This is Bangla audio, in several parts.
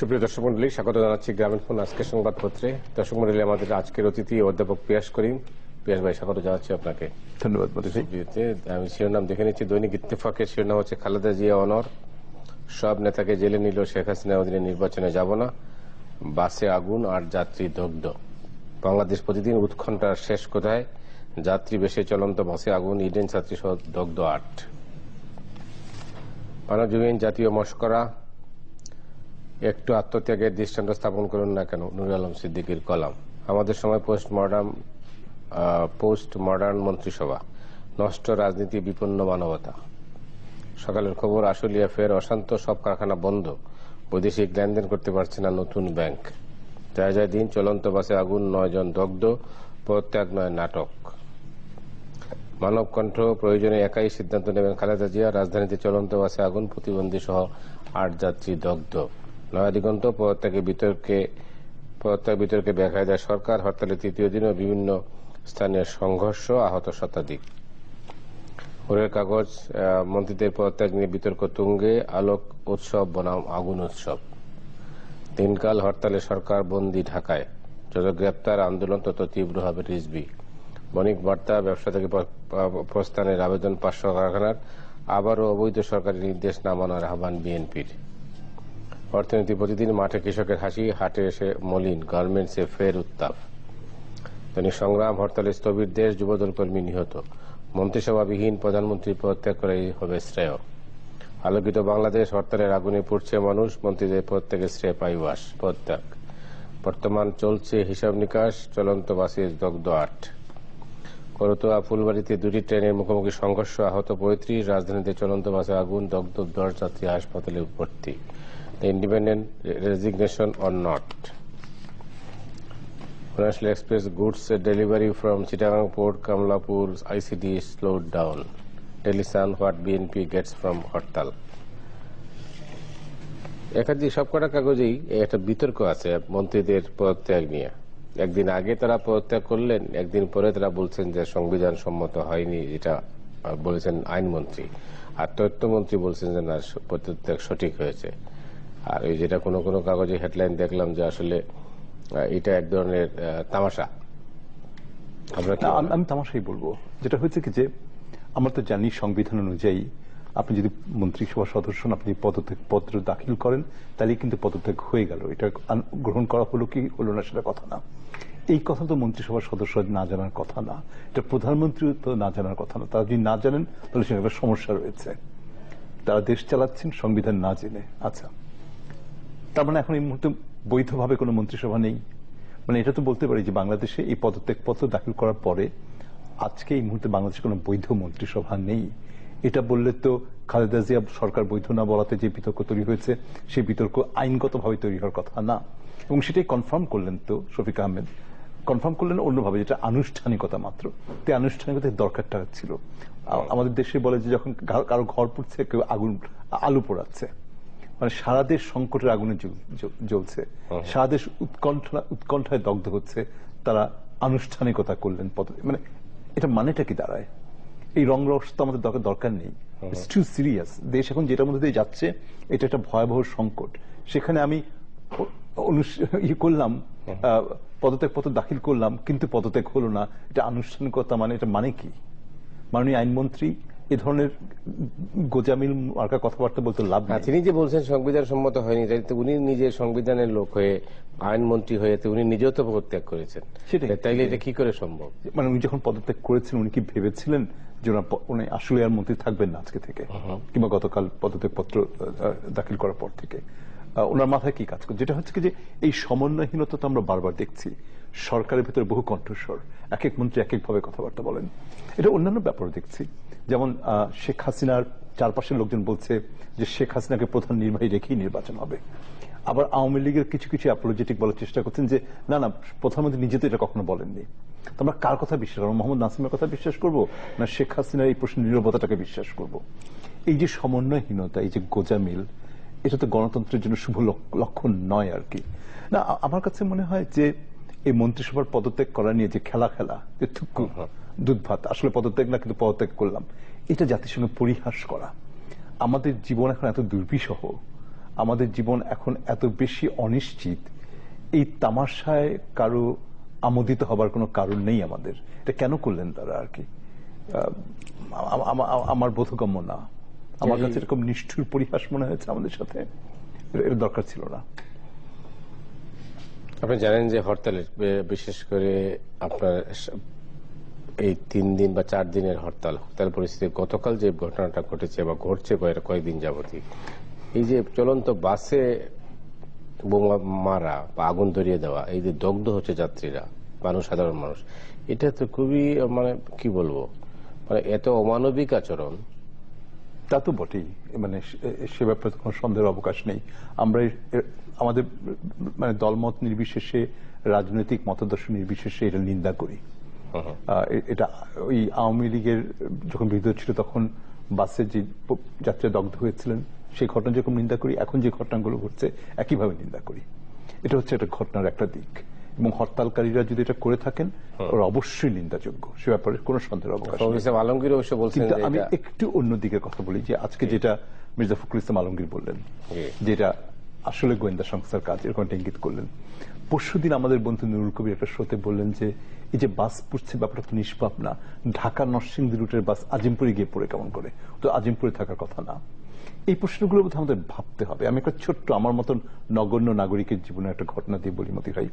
সুপ্রিয় দর্শক মন্ডলী স্বাগত জানাচ্ছি গ্রামীণ ফোন আজকের সংবাদপত্রে। দর্শক মন্ডলী আমাদের আজকের অতিথি অধ্যাপক পিয়াস করিম। পিয়াস ভাই স্বাগত জানাচ্ছি আপনাকে। ধন্যবাদ আমি শিরোনাম দেখে নিচ্ছি। দৈনিক ইত্তেফাকের শিরোনাম হচ্ছে খালেদা জিয়া অনর সব নেতাকে জেলে নিল শেখ হাসিনা অধীনে নির্বাচনে যাব না বাসে আগুন আর যাত্রী দগ্ধ বাংলাদেশ প্রতিদিন উৎকণ্ঠার শেষ কোথায়? যাত্রী বেশে চলন্ত বাসে আগুন ইডেন ছাত্রী সহ দগ্ধ আট মানবজীবন জাতীয় মস্করা একটু আত্মত্যাগের দৃষ্টান্ত স্থাপন করুন না কেন নুর আলম সিদ্দিকির কলাম। আমাদের সময় পোস্ট মডার্ন পোস্ট মডার্ন মন্ত্রিসভা, নষ্ট রাজনীতি, বিপন্ন মানবতা। সকালের খবর, আশুলিয়া ফের অশান্ত, সব কারখানা বন্ধ। বৈদেশিক লেনদেন করতে পারছে না নতুন ব্যাংক। যায় যায় দিন, চলন্ত বাসে আগুন, নয় জন দগ্ধ পদত্যাগ নয় নাটক। মানব কণ্ঠ প্রয়োজনে একাই সিদ্ধান্ত নেবেন খালেদা জিয়া। রাজধানীতে চলন্ত বাসে আগুন, প্রতিবন্ধী সহ আট যাত্রী দগ্ধ। নয়া দিগন্ত পদত্যাগে বিতর্কে পদত্যাগ বিতর্কে ব্যাখ্যা দেয় সরকার, হরতালের তৃতীয় দিনও বিভিন্ন স্থানীয় সংঘর্ষ আহত শতাধিক। ভোরের কাগজ মন্ত্রীদের পদত্যাগ নিয়ে বিতর্ক তুঙ্গে, আলোক উৎসব, বনাম আগুন উৎসব। দিনকাল হরতালে সরকার বন্দি ঢাকায়। যত গ্রেপ্তার, আন্দোলন, তত তীব্র হবে রিজবি বণিক বার্তা, ব্যবসা থেকে প্রস্থানের আবেদন পাঁচশো কারখানার। আবারও অবৈধ সরকারি নির্দেশ না মানার আহ্বান বিএনপির। অর্থনীতি প্রতিদিন মাঠে কৃষকের হাসি, হাটে এসে মলিন, গার্মেন্টসে ফের উত্তাপ। দৈনিক সংগ্রাম, হরতালে স্থবির দেশ, যুবদল কর্মী নিহত। মন্ত্রিসভাবিহীন প্রধানমন্ত্রী পদত্যাগ করেই হবে শ্রেয়। আলোকিত বাংলাদেশ, হরতালের আগুনে পড়ছে মানুষ, মন্ত্রীদের পদত্যাগে শ্রেয় পাইবাস পদত্যাগ। বর্তমান চলছে হিসাব নিকাশ, চলন্ত বাসে দগ্ধ আট। করতোয়া ফুলবাড়িতে দুটি ট্রেনের মুখোমুখি সংঘর্ষ, আহত পঁয়ত্রিশ, রাজধানীতে চলন্ত বাসে আগুন, দগ্ধ দশ যাত্রী হাসপাতালে ভর্তি। The Independent resignation or not Financial Express goods delivery from Chittagong Port, Kamlapur, ICD slowed down. Daily Sun, what BNP gets from hartal একাধিক সবকটা কাগজেই একটা বিতর্ক আছে মন্ত্রীদের পদত্যাগ নিয়ে। একদিন আগে তারা পদত্যাগ করলেন একদিন পরে তারা বলছেন যে সংবিধান সম্মত হয়নি আহ, বলেছেন আইনমন্ত্রী। আর তথ্যমন্ত্রী বলছেন যে না পদত্যাগ সঠিক হয়েছে। আর এই যেটা কোনো কোনো কাগজে হেডলাইন দেখলাম যে আসলে এটা এক ধরনের তামাশা। আমি- তামাশাই বলব। যেটা হয়েছে কি যে আমরা তো জানি সংবিধান অনুযায়ী আপনি যদি মন্ত্রিসভা সদস্য আপনি পদত্যাগ পত্র দাখিল করেন তাহলে কিন্তু পদত্যাগ হয়ে গেল। এটা গ্রহণ করা হলো কি হলো না সেটা কথা না। এই কথা তো মন্ত্রিসভার সদস্য না জানার কথা না। এটা প্রধানমন্ত্রীও তো না জানার কথা না। তারা যদি না জানেন তাহলে সেখানে সমস্যা রয়েছে। তারা দেশ চালাচ্ছেন সংবিধান না জেনে। আচ্ছা। তার মানে এখন এই মুহূর্তে বৈধভাবে কোনো মন্ত্রিসভা নেই। মানে এটা তো বলতে পারি যে বাংলাদেশে এই পদত্যাগপত্র দাখিল করার পরে আজকে এই মুহূর্তে বাংলাদেশে কোনো বৈধ মন্ত্রিসভা নেই। এটা বললে তো খালেদা জিয়া সরকার বৈধ না বলাতে যে বিতর্ক তৈরি হয়েছে, সেই বিতর্ক আইনগতভাবে তৈরি হওয়ার কথা না। এবং সেটাই কনফার্ম করলেন তো শফিক আহমেদ। কনফার্ম করলেন অন্যভাবে, যেটা আনুষ্ঠানিকতা মাত্র। তো এই আনুষ্ঠানিকতার দরকারটা ছিল। আমাদের দেশে বলে যে যখন কারও ঘর পুড়ছে, কেউ আগুন, আলু পোড়াচ্ছে। মানে সারা দেশ সংকটের আগুনে জ্বল- জ্বল- জ্বলছে। সারা দেশ উৎকণ্ঠা উৎকণ্ঠায় দগ্ধ হচ্ছে। তারা আনুষ্ঠানিকতা করলেন মানে এটা মানেটা কি দাঁড়ায়? এই রং রস তো আমাদের দরকার দরকার নেই। ইটস টু সিরিয়াস দেশ এখন যেটার মধ্যে দিয়ে যাচ্ছে এটা একটা ভয়াবহ সংকট। সেখানে আমি ইয়ে করলাম আহ, পদত্যাগ পত্র দাখিল করলাম কিন্তু পদত্যাগ হলো না। এটা আনুষ্ঠানিকতা মানে এটা মানে কি? মাননীয় আইনমন্ত্রী এ ধরনের গোজামিল মার্কা কথাবার্তা বলতে লাভ নেই। তিনি যে বলছেন সংবিধান সম্মত হয়নি তাই তো উনি নিজে সংবিধানের লোক হয়ে আইনমন্ত্রী হয়ে উনি নিজেও তো পদত্যাগ করেছেন। সেটাই। তাইলে এটা কি করে সম্ভব? মানে উনি যখন পদত্যাগ করেছেন উনি কি ভেবেছিলেন যে উনি আসলে আর মন্ত্রী থাকবেন না আজকে থেকে? কিংবা গতকাল পদত্যাগ পত্র দাখিল করার পর থেকে? ওনার মাথায় কি কাজ করে? যেটা হচ্ছে কি যে এই সমন্বয়হীনতা তো আমরা বারবার দেখছি। সরকারের ভেতরে বহু কণ্ঠস্বর এক এক মন্ত্রী এক একভাবে কথাবার্তা বলেন। এটা অন্যান্য ব্যাপারও দেখছি। যেমন শেখ হাসিনার চারপাশের লোকজন বলছে যে শেখ হাসিনাকে প্রধান নির্বাহী রেখেই নির্বাচন হবে। আবার আওয়ামী লীগের কিছু কিছু অ্যাপোলজেটিক বলার চেষ্টা করছেন যে, না না, প্রধানমন্ত্রী নিজে তো এটা কখনো বলেননি। তো আমরা কার কথা বিশ্বাস করব মোহাম্মদ নাসিমের কথা বিশ্বাস করব? না, শেখ হাসিনার এই প্রশ্নের নিরবতাটাকে বিশ্বাস করব? এই যে সমন্বয়হীনতা, এই যে গোজামিল, এটা তো গণতন্ত্রের জন্য শুভ লক- লক্ষণ নয় আর কি। না আমার কাছে মনে হয় যে এই মন্ত্রিসভার পদত্যাগ করা নিয়ে যে খেলা খেলা যে থুক্কু দুধ ভাত আসলে পদত্যাগ না কিন্তু পদত্যাগ করলাম এটা জাতির সঙ্গে পরিহাস করা। আমাদের জীবন এখন এত দুর্বিষহ আমাদের জীবন এখন এত বেশি অনিশ্চিত এই তামাশায় কারও আমোদিত হবার কোনো কারণ নেই আমাদের। এটা কেন করলেন তারা আর কি? আমার বোধগম্য না। আমার কাছে এরকম নিষ্ঠুর পরিহাস মনে হয়েছে আমাদের সাথে। এটা দরকার ছিল না। আপনি জানেন যে হরতালের বিশেষ করে আপনার এই তিন দিন বা চার দিনের হরতাল হরতাল পরিস্থিতি গতকাল যে ঘটনাটা ঘটেছে বা ঘটছে কয়েক- কয়েকদিন যাবতই, এই যে চলন্ত বাসে বোমা মারা বা আগুন ধরিয়ে দেওয়া, এই যে দগ্ধ হচ্ছে যাত্রীরা, মানুষ, সাধারণ মানুষ, এটা তো খুবই মানে কি বলব মানে এত অমানবিক আচরণ তা তো বটেই। মানে সে- ব্যাপারে তো কোনো সন্দেহের অবকাশ নেই। আমরা আমাদের মানে দলমত নির্বিশেষে রাজনৈতিক মতাদর্শ নির্বিশেষে এটা নিন্দা করি। এটা ওই আওয়ামী লীগের যখন বিরোধী ছিল তখন বাসে যে যাত্রীরা দগ্ধ হয়েছিলেন সেই ঘটনা যেরকম নিন্দা করি এখন যে ঘটনাগুলো ঘটছে একইভাবে নিন্দা করি। এটা হচ্ছে একটা ঘটনার একটা দিক। এবং হরতালকারীরা যদি এটা করে থাকেন ওরা অবশ্যই নিন্দাযোগ্য। সে ব্যাপারে কোনো সন্দেহের অবকাশ আলমগীর অবশ্য বলছেন আমি একটু অন্য দিকের কথা বলি যে আজকে যেটা মির্জা ফখরুল ইসলাম আলমগীর বললেন যেটা আসলে গোয়েন্দা সংস্থার কাজ এরকম একটা ইঙ্গিত করলেন। পরশুদিন আমাদের বন্ধু নুরুল কবির একটা শোতে বললেন যে এই যে বাস পুড়ছে ব্যাপারটা তো নিষ্পাপ না। ঢাকা নরসিংদী রুটের বাস আজিমপুরে গিয়ে পড়ে কেমন করে? তো আজিমপুরে থাকার কথা না। এই প্রশ্নগুলোর মধ্যে আমাদের ভাবতে হবে। আমি একটা ছোট্ট আমার মতন নগণ্য নাগরিকের জীবনে একটা ঘটনা দিয়ে বলি মতি ভাই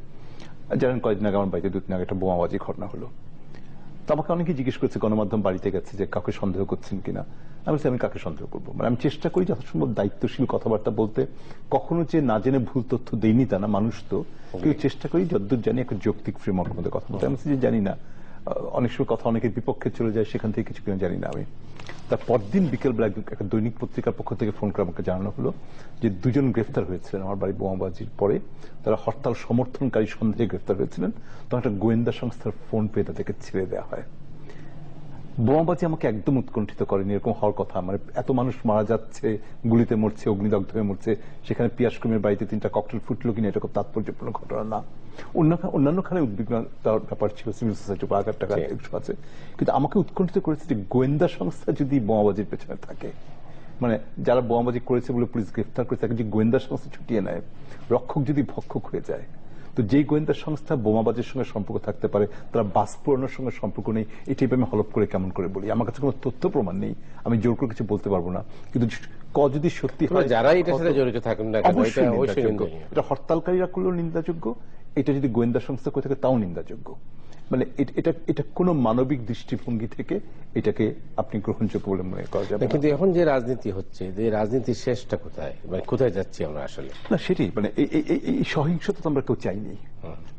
জানেন কয়েকদিন আগে আমার বাড়িতে দুদিন আগে একটা বোমাবাজি ঘটনা হলো। তো আমাকে অনেকে জিজ্ঞেস করছে গণমাধ্যম বাড়িতে গেছে যে কাউকে সন্দেহ করছেন কিনা? আমি বলছি, আমি কাকে সন্দেহ করব? মানে আমি চেষ্টা করি যথাসম্ভব দায়িত্বশীল কথাবার্তা বলতে। কখনো যে না জেনে ভুল তথ্য দেয়নি তা না মানুষ তো। কিন্তু চেষ্টা করি যতদূর জানি একটা যৌক্তিক ফ্রেমওয়ার্ক মধ্যে কথা বলতে। আমি বলছি যে জানি না। অনেক সময় কথা অনেকের বিপক্ষে চলে যায় সেখান থেকে কিছু কিনা জানি না আমি। তার পরদিন বিকেলবেলা একটা দৈনিক পত্রিকার পক্ষ থেকে ফোন করে আমাকে জানানো হলো যে দুজন গ্রেফতার হয়েছিলেন। আমার বাড়ি বোমাবাজির পরে তারা হরতাল সমর্থনকারী সন্দেহে গ্রেফতার হয়েছিলেন। তখন একটা গোয়েন্দা সংস্থার ফোন পেয়ে তাদেরকে ছেড়ে দেওয়া হয়। বোমাবাজি আমাকে একদম উৎকণ্ঠিত করেনি এরকম হওয়ার কথা। মানে এত মানুষ মারা যাচ্ছে গুলিতে মরছে অগ্নিদগ্ধ হয়ে মরছে সেখানে পিয়াস কুমের বাড়িতে তিনটা ককটেল ফুটলো কিনা এটা খুব তাৎপর্যপূর্ণ ঘটনা না। অন্য অন্যান্য খানে উদ্বিগ্নতার ব্যাপার ছিল সিভিল সোসাইটি বা আগার টাকা জি। একটু আছে। কিন্তু আমাকে উৎকণ্ঠিত করেছে যে গোয়েন্দা সংস্থা যদি বোমাবাজির পেছনে থাকে। মানে যারা বোমাবাজি করেছে বলে পুলিশ গ্রেফতার করেছে তাকে যে গোয়েন্দা সংস্থা ছুটিয়ে নেয় রক্ষক যদি ভক্ষক হয়ে যায় তো যেই গোয়েন্দা সংস্থা বোমাবাজির সঙ্গে সম্পর্ক থাকতে পারে তারা বাস পুরানোর সঙ্গে সম্পর্ক নেই এটি আমি হলপ করে কেমন করে বলি? আমার কাছে কোনো তথ্য প্রমাণ নেই আমি জোর করে কিছু বলতে পারব না। কিন্তু ক যদি সত্যি হয় যারাই এটার সাথে জড়িত থাকুন না এটা হরতালকারীরা করলেও নিন্দাযোগ্য এটা যদি গোয়েন্দা সংস্থা করে থাকে তাও নিন্দাযোগ্য। মানে এটা এটা কোনো মানবিক দৃষ্টিভঙ্গি থেকে এটাকে আপনি গ্রহণযোগ্য বলে মনে করা যাবে। কিন্তু এখন যে রাজনীতি হচ্ছে যে রাজনীতির শেষটা কোথায়? মানে কোথায় যাচ্ছি আমরা আসলে? না সেটাই মানে এই সহিংসতা তো আমরা কেউ চাইনি।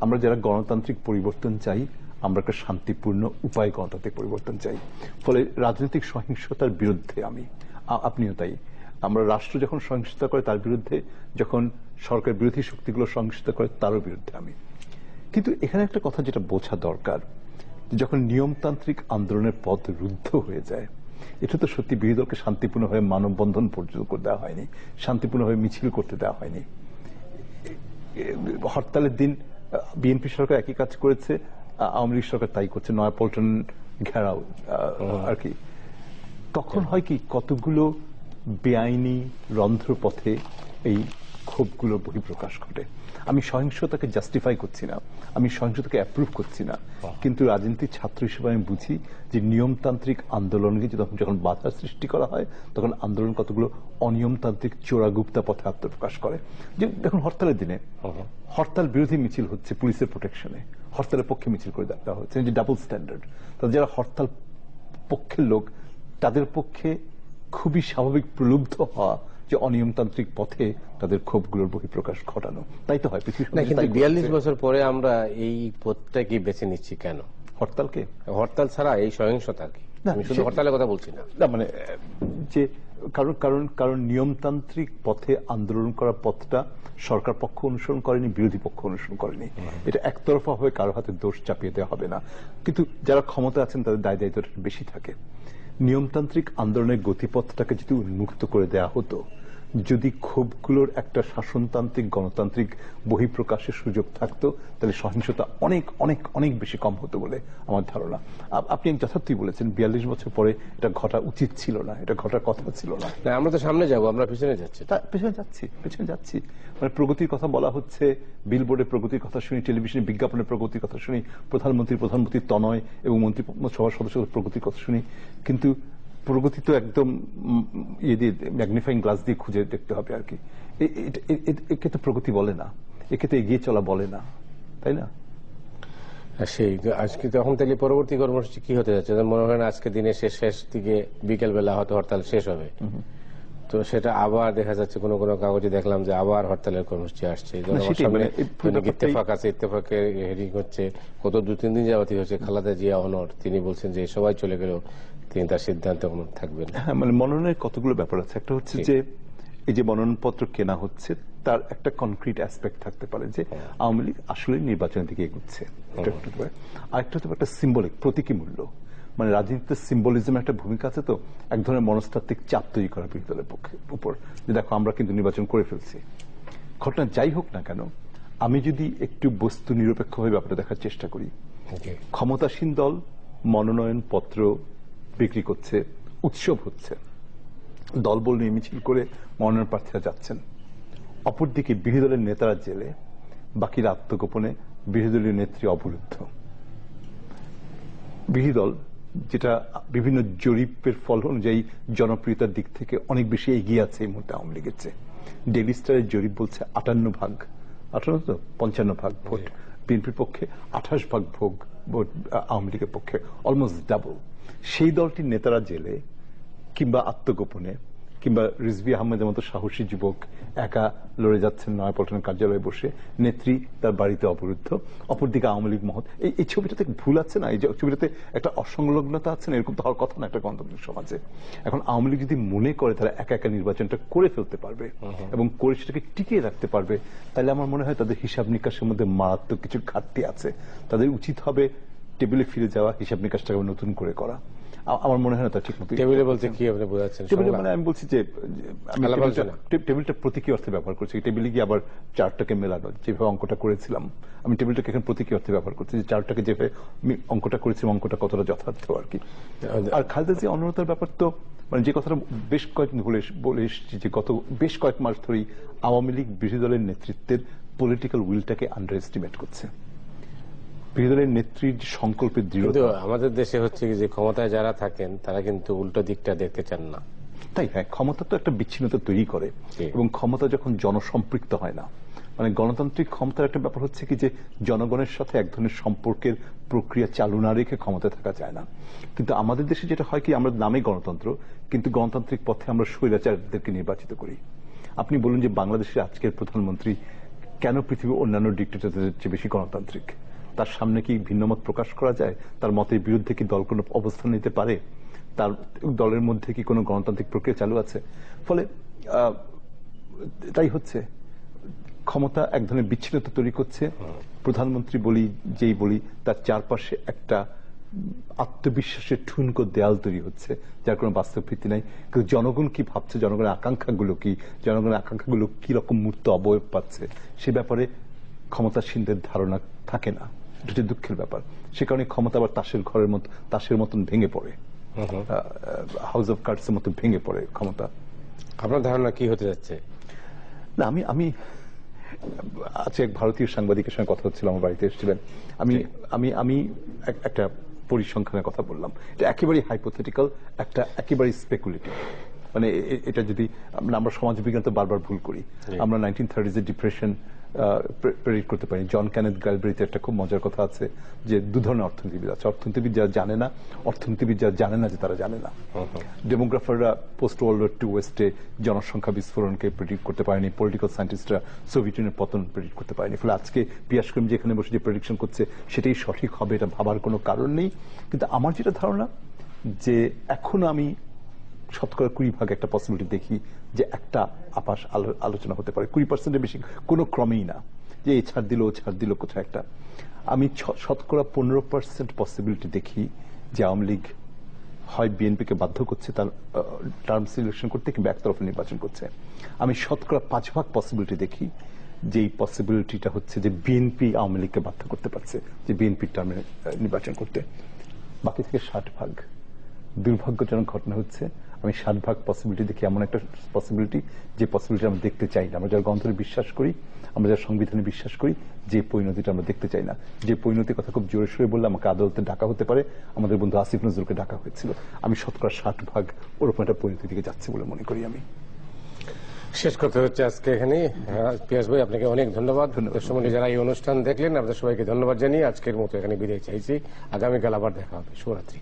আমরা যারা গণতান্ত্রিক পরিবর্তন চাই আমরা একটা শান্তিপূর্ণ উপায় গণতান্ত্রিক পরিবর্তন চাই। ফলে রাজনৈতিক সহিংসতার বিরুদ্ধে আমি আপনিও তাই। আমরা রাষ্ট্র যখন সহিংসতা করে তার বিরুদ্ধে যখন সরকার বিরোধী শক্তিগুলো সহিংসতা করে তারও বিরুদ্ধে আমি। কিন্তু এখানে একটা কথা যেটা বোঝা দরকার যখন নিয়মতান্ত্রিক আন্দোলনের পথ রুদ্ধ হয়ে যায় এটা তো সত্যি বিরোধী দলকে শান্তিপূর্ণভাবে মানববন্ধন পর্যন্ত করে দেওয়া হয়নি শান্তিপূর্ণভাবে মিছিল করতে দেওয়া হয়নি। হরতালের দিন বিএনপি সরকার একই কাজ করেছে আওয়ামী লীগ সরকার তাই করছে নয়াপল্টন ঘেরাও আর কি। তখন হয় কি কতগুলো বেআইনি রন্ধ্রপথে এই ক্ষোভগুলো বহিঃপ্রকাশ ঘটে। আমি সহিংসতাকে জাস্টিফাই করছি না আমি সহিংসতাকে অ্যাপ্রুভ করছি না। কিন্তু রাজনীতির ছাত্র হিসেবে আমি বুঝি যে নিয়মতান্ত্রিক আন্দোলনকে যখন বাধা সৃষ্টি করা হয় তখন আন্দোলন কতগুলো অনিয়মতান্ত্রিক চোরাগুপ্তা পথে আত্মপ্রকাশ করে। যে দেখুন হরতালের দিনে হরতাল বিরোধী মিছিল হচ্ছে পুলিশের প্রোটেকশনে হরতালের পক্ষে মিছিল করে দেওয়া হচ্ছে যে ডাবল স্ট্যান্ডার্ড তাদের যারা হরতাল পক্ষের লোক তাদের পক্ষে খুবই স্বাভাবিক প্রলুব্ধ হওয়া যে অনিয়মতান্ত্রিক পথে তাদের ক্ষোভগুলোর বহিঃপ্রকাশ ঘটানো। তাই তো হয় পৃথিবীর না কিন্তু তাই বিয়াল্লিশ। বছর পরে আমরা এই পথটাকে বেছে নিচ্ছি কেন? হরতালকে হরতাল ছাড়া এই সহিংসতাকে না, আমি শুধু হরতালের কথা বলছি না। না মানে যে কারণ কারণ কারণ নিয়মতান্ত্রিক পথে আন্দোলন করার পথটা সরকার পক্ষ অনুসরণ করেনি বিরোধী পক্ষ অনুসরণ করেনি। এটা একতরফা হয়ে কারও হাতে দোষ চাপিয়ে দেওয়া হবে না। কিন্তু যারা ক্ষমতা আছেন তাদের দায় দায়িত্বটা একটু বেশি থাকে। নিয়মতান্ত্রিক আন্দোলনের গতিপথটাকে যদি উন্মুক্ত করে দেয়া হতো যদি ক্ষোভগুলোর একটা শাসনতান্ত্রিক গণতান্ত্রিক বহিঃপ্রকাশের সুযোগ থাকতো তাহলে সহিংসতা অনেক অনেক অনেক বেশি কম হতো বলে আমার ধারণা। আপনি যথার্থই বলেছেন বিয়াল্লিশ বছর পরে এটা ঘটা উচিত ছিল না এটা ঘটার কথা ছিল না। আমরা তো সামনে যাব আমরা পিছনে যাচ্ছি। পেছনে যাচ্ছি পেছনে যাচ্ছি। মানে প্রগতির কথা বলা হচ্ছে বিলবোর্ডে প্রগতির কথা শুনি টেলিভিশনে বিজ্ঞাপনে প্রগতির কথা শুনি প্রধানমন্ত্রী প্রধানমন্ত্রী তনয় এবং মন্ত্রী সভার সদস্যদের প্রগতির কথা শুনি। কিন্তু প্রগতি তো একদম ইয়ে দিয়ে ম্যাগনিফাইং গ্লাস দিয়ে খুঁজে দেখতে হবে আর কি। একে তো প্রগতি বলে না একে তো এগিয়ে চলা বলে না তাই না? সেই আজকে তখন তাহলে পরবর্তী কর্মসূচি কি হতে যাচ্ছে? মনে করেন আজকে দিনের শেষ শেষ দিকে বিকেল বেলা হয়তো হরতাল শেষ হবে। তো সেটা আবার দেখা যাচ্ছে কোনো কোনো কাগজে দেখলাম যে আবার হরতালের কর্মসূচি আসছে। মানে ইত্তেফাক আছে ইত্তেফাকের হেডিং হচ্ছে কত দু তিন দিন যাবতই হচ্ছে খালাদা জিয়া অনর তিনি বলছেন যে সবাই চলে গেলেও তিনি তার সিদ্ধান্তে অনর থাকবেন। হ্যাঁ মানে মনোনয়নের কতগুলো ব্যাপার আছে? একটা হচ্ছে যে এই যে মনোনয়নপত্র কেনা হচ্ছে তার একটা কনক্রিট অ্যাসপেক্ট থাকতে পারে যে আওয়ামী লীগ আসলে নির্বাচনের দিকে এগুচ্ছে। আরেকটা হতে পারে একটা সিম্বলিক প্রতীকী মূল্য। মানে রাজনীতিতে সিম্বলিজমের একটা ভূমিকা আছে তো এক ধরনের মনস্তাত্ত্বিক চাপ তৈরি করা বিরোধী দলের পক্ষে উপর। যে দেখো আমরা কিন্তু নির্বাচন করে ফেলছি। ঘটনা যাই হোক না কেন আমি যদি একটু বস্তু নিরপেক্ষভাবে ব্যাপারটা দেখার চেষ্টা করি। ক্ষমতাসীন দল মনোনয়ন পত্র বিক্রি করছে উৎসব হচ্ছে। দলবল নিয়ে মিছিল করে মনোনয়ন প্রার্থীরা যাচ্ছেন। অপরদিকে বিরোধী দলের নেতারা জেলে বাকিরা আত্মগোপনে বিরোধী দলীয় নেত্রী অবরুদ্ধ। বিরোধী দল যেটা বিভিন্ন জরিপের ফল অনুযায়ী জনপ্রিয়তার দিক থেকে অনেক বেশি এগিয়ে আছে এই মুহূর্তে আওয়ামী লীগের চেয়ে। ডেলি স্টারের জরিপ বলছে আটান্ন ভাগ। আটান্ন তো? পঞ্চান্ন ভাগ ভোট। বিএনপির পক্ষে আঠাশ ভাগ ভোগ ভোট আওয়ামী লীগের পক্ষে অলমোস্ট ডাবল সেই দলটির নেতারা জেলে কিংবা আত্মগোপনে কিংবা রিজভি আহমেদের মতো সাহসী যুবক একা লড়ে যাচ্ছেন নয়াপল্টনের কার্যালয়ে বসে নেত্রী তার বাড়িতে অবরুদ্ধ অপরদিকে আওয়ামী লীগ মহৎ। এই ছবিটাতে ভুল আছে না? এই যে ছবিটাতে একটা অসংলগ্নতা আছে না? এরকম তো হওয়ার কথা না একটা গণতান্ত্রিক সমাজে। এখন আওয়ামী লীগ যদি মনে করে তারা একা একা নির্বাচনটা করে ফেলতে পারবে এবং করে সেটাকে টিকিয়ে রাখতে পারবে তাহলে আমার মনে হয় তাদের হিসাব নিকাশের মধ্যে মারাত্মক কিছু ঘাটতি আছে। তাদের উচিত হবে টেবিলে ফিরে যাওয়া হিসাব নিকাশটাকে নতুন করে করা। আমার মনে হয় না তা ঠিক মতো টেবিলে বলতে কি আপনি বোঝাচ্ছেন? টেবিলে মানে আমি বলছি যে টেবিলটা-। প্রতীকী অর্থে ব্যবহার করছি। টেবিলে গিয়ে আবার চারটাকে মেলানো যেভাবে অঙ্কটা করেছিলাম। আমি টেবিলটাকে এখন প্রতীকী অর্থে ব্যবহার করছি যে চারটাকে যেভাবে আমি অঙ্কটা করেছিলাম অঙ্কটা কতটা যথার্থ আর কি। আর খালেদা জিয়া অনরতার ব্যাপার তো মানে যে কথাটা বেশ কয়েকদিন বলে এস- বলে এসেছি যে গত বেশ কয়েক মাস ধরেই আওয়ামী লীগ বিরোধী দলের নেতৃত্বের পলিটিক্যাল উইলটাকে আন্ডার এস্টিমেট করছে। বিরোধী দলের নেত্রীর যে সংকল্পের দৃঢ়তা। আমাদের দেশে হচ্ছে কি যে ক্ষমতায় যারা থাকেন তারা কিন্তু উল্টো দিকটা দেখতে চান না। তাই হ্যাঁ ক্ষমতা তো একটা বিচ্ছিন্নতা তৈরি করে এবং ক্ষমতা যখন জনসম্পৃক্ত হয় না মানে গণতান্ত্রিক ক্ষমতার একটা ব্যাপার হচ্ছে কি যে জনগণের সাথে এক ধরনের সম্পর্কের প্রক্রিয়া চালু না রেখে ক্ষমতা থাকা যায় না। কিন্তু আমাদের দেশে যেটা হয় কি আমরা নামে গণতন্ত্র কিন্তু গণতান্ত্রিক পথে আমরা স্বৈরাচারদেরকে নির্বাচিত করি। আপনি বলুন যে বাংলাদেশের আজকের প্রধানমন্ত্রী কেন পৃথিবীর অন্যান্য ডিক্টেটরদের চেয়ে বেশি গণতান্ত্রিক? তার সামনে কি ভিন্নমত প্রকাশ করা যায়? তার মতের বিরুদ্ধে কি দল কোনো অবস্থান নিতে পারে? তার দলের মধ্যে কি কোনো গণতান্ত্রিক প্রক্রিয়া চালু আছে? ফলে তাই হচ্ছে। ক্ষমতা এক ধরনের বিচ্ছিন্নতা তৈরি করছে। প্রধানমন্ত্রী বলি, যেই বলি, তার চারপাশে একটা আত্মবিশ্বাসের ঠুনকো দেয়াল তৈরি হচ্ছে, যার কোনো বাস্তব ভিত্তি নাই। কিন্তু জনগণ কি ভাবছে? জনগণের আকাঙ্ক্ষাগুলো কি? জনগণের আকাঙ্ক্ষাগুলো কি রকম মূর্ত অবয়ব পাচ্ছে? সে ব্যাপারে ক্ষমতাসীনদের ধারণা থাকে না। হচ্ছে দুঃখের ব্যাপার। সে কারণে ক্ষমতা আবার তাসের ঘরের মতো তাসের মতন ভেঙে পড়ে। হাউস অফ কার্ডসের মতো ভেঙে পড়ে ক্ষমতা। আপনার ধারণা কি হতে যাচ্ছে? না আমি আমি আজকে এক ভারতীয় সাংবাদিকের সঙ্গে কথা হচ্ছিল আমার বাড়িতে এসেছিলেন। আমি আমি আমি এক- একটা পরিসংখ্যানের কথা বললাম। এটা একেবারেই হাইপোথেটিক্যাল একটা একেবারেই স্পেকুলেটিভ মানে এটা যদি আমরা আমরা সমাজবিজ্ঞান তো বারবার ভুল করি। আমরা নাইনটিন থার্টিজের ডিপ্রেশন প্রেডিক্ট করতে পারি জন ক্যানেথ গ্যালবেরিতে একটা খুব মজার কথা আছে যে দু ধরনের অর্থনীতিবিদ আছে। অর্থনীতিবিদ যারা জানে না অর্থনীতিবিদ যারা জানে না যে তারা জানে না। ডেমোগ্রাফাররা পোস্ট ওয়ার্ল্ড ওয়ার টু ওয়েস্টে জনসংখ্যা বিস্ফোরণকে প্রেডিক্ট করতে পারেনি। পলিটিক্যাল সায়েন্টিস্টরা সোভিয়েত ইউনিয়নের পতন প্রেডিক্ট করতে পারেনি। ফলে আজকে পিয়াস করিম যেখানে বসে যে প্রেডিকশন করছে সেটাই সঠিক হবে এটা ভাবার কোনো কারণ নেই। কিন্তু আমার যেটা ধারণা যে এখনও আমি শতকরা কুড়ি ভাগ একটা পসিবিলিটি দেখি যে একটা আপাস আলো- আলোচনা হতে পারে। কুড়ি পার্সেন্টের বেশি কোনো ক্রমেই না যে এ ছাড় দিল, ও ছাড় দিল কোথাও একটা। আমি শতকরা পনেরো পার্সেন্ট পসিবিলিটি দেখি যে আওয়ামী লীগ হয় বিএনপিকে বাধ্য করছে তার টার্ম সিলেকশন করতে কিংবা একতরফা নির্বাচন করছে। আমি শতকরা পাঁচ ভাগ পসিবিলিটি দেখি যে এই পসিবিলিটিটা হচ্ছে যে বিএনপি আওয়ামী লীগকে বাধ্য করতে পারছে যে বিএনপির টার্মে নির্বাচন করতে। বাকি থেকে ষাট ভাগ। দুর্ভাগ্যজনক ঘটনা হচ্ছে আমি ষাট ভাগ পসিবিলিটি দেখি এমন একটা পসিবিলিটি যে পসিবিলিটি আমরা দেখতে চাই না। আমরা যারা গণতন্ত্রে বিশ্বাস করি আমরা যারা সংবিধানে বিশ্বাস করি যে পরিণতিটা আমরা দেখতে চাই না। যে পরিণতির কথা খুব জোরে সোরে বললে আমাকে আদালতে ডাকা হতে পারে। আমাদের বন্ধু আসিফ নজরুলকে ডাকা হয়েছিল। আমি শতকরা ষাট ভাগ ওরকম একটা পরিণতি দিকে যাচ্ছে বলে মনে করি আমি। শেষ কথা হচ্ছে আজকে এখানে পিয়াস ভাই আপনাকে অনেক ধন্যবাদ। মণ্ডলী যারা এই অনুষ্ঠান দেখলেন আপনাদের সবাইকে ধন্যবাদ জানিয়ে আজকের মতো এখানে বিদায় চাইছি। আগামীকাল আবার দেখা হবে। শুভরাত্রি।